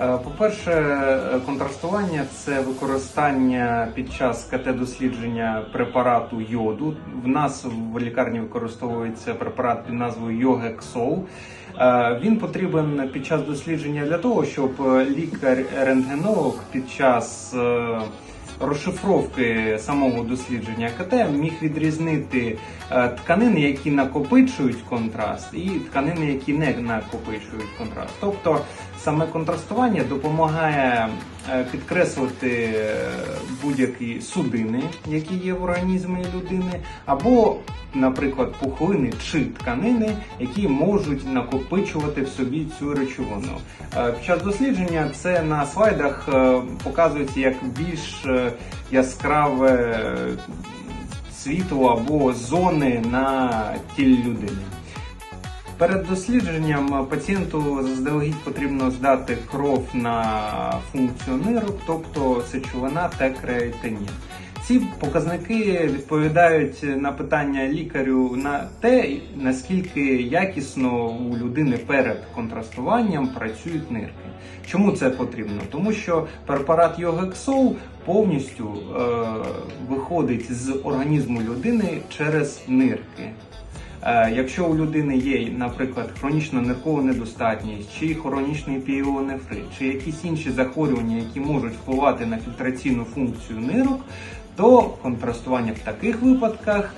Е, По-перше, е, контрастування це використання під час КТ-дослідження препарату йоду. В нас в лікарні використовується препарат під назвою Йогексол. Е, Він потрібен під час дослідження для того, щоб е, лікар-рентгенолог під час розшифровки самого дослідження КТ міг відрізнити е, тканини, які накопичують контраст, і тканини, які не накопичують контраст. Тобто саме контрастування допомагає підкреслити е, будь-які судини, які є в організмі людини, або, наприклад, пухлини чи тканини, які можуть накопичувати в собі цю речовину. Е, Під час дослідження це на слайдах е, показується як більш е, яскраве е, світло або зони на тілі людини. Перед дослідженням пацієнту заздалегідь потрібно здати кров на функцію нирок, тобто сечовина та креатинін. Ці показники відповідають на питання лікарю на те, наскільки якісно у людини перед контрастуванням працюють нирки. Чому це потрібно? Тому що препарат Йогексол повністю е, виходить з організму людини через нирки. Е, Якщо у людини є, наприклад, хронічна ниркова недостатність, чи хронічний піонефрит, чи якісь інші захворювання, які можуть впливати на фільтраційну функцію нирок, то контрастування в таких випадках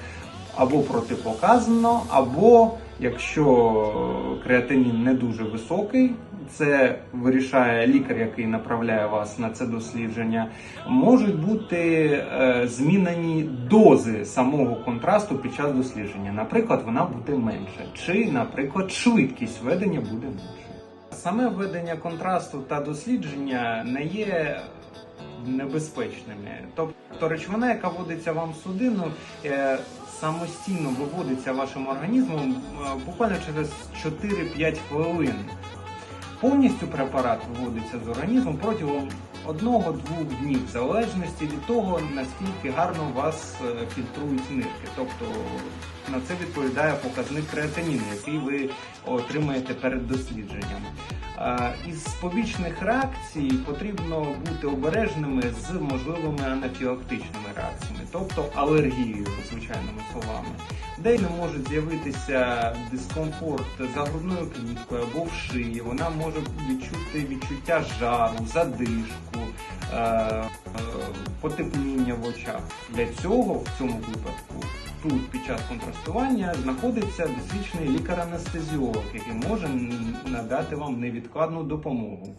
або протипоказано, або якщо креатинін не дуже високий, це вирішає лікар, який направляє вас на це дослідження. Можуть бути е, змінені дози самого контрасту під час дослідження. Наприклад, вона буде менша, чи, наприклад, швидкість ведення буде менша. Саме введення контрасту та дослідження не є небезпечними. Тобто речовина, яка вводиться вам в судину, е, самостійно виводиться вашим організмом е, буквально через 4-5 хвилин. Повністю препарат виводиться з організму протягом одного-двох днів, в залежності від того, наскільки гарно вас е, фільтрують нирки. Тобто на це відповідає показник креатиніну, який ви отримаєте перед дослідженням. Із побічних реакцій потрібно бути обережними з можливими анафілактичними реакціями, тобто алергією, звичайними словами. Деякі можуть з'явитися дискомфорт за грудною кліткою або в шиї. Вона може відчути відчуття жару, задишку, е, е, потепління в очах. Для цього в цьому випадку тут під час контрастування знаходиться досвідчений лікар-анестезіолог, який може надати вам невідкладну допомогу.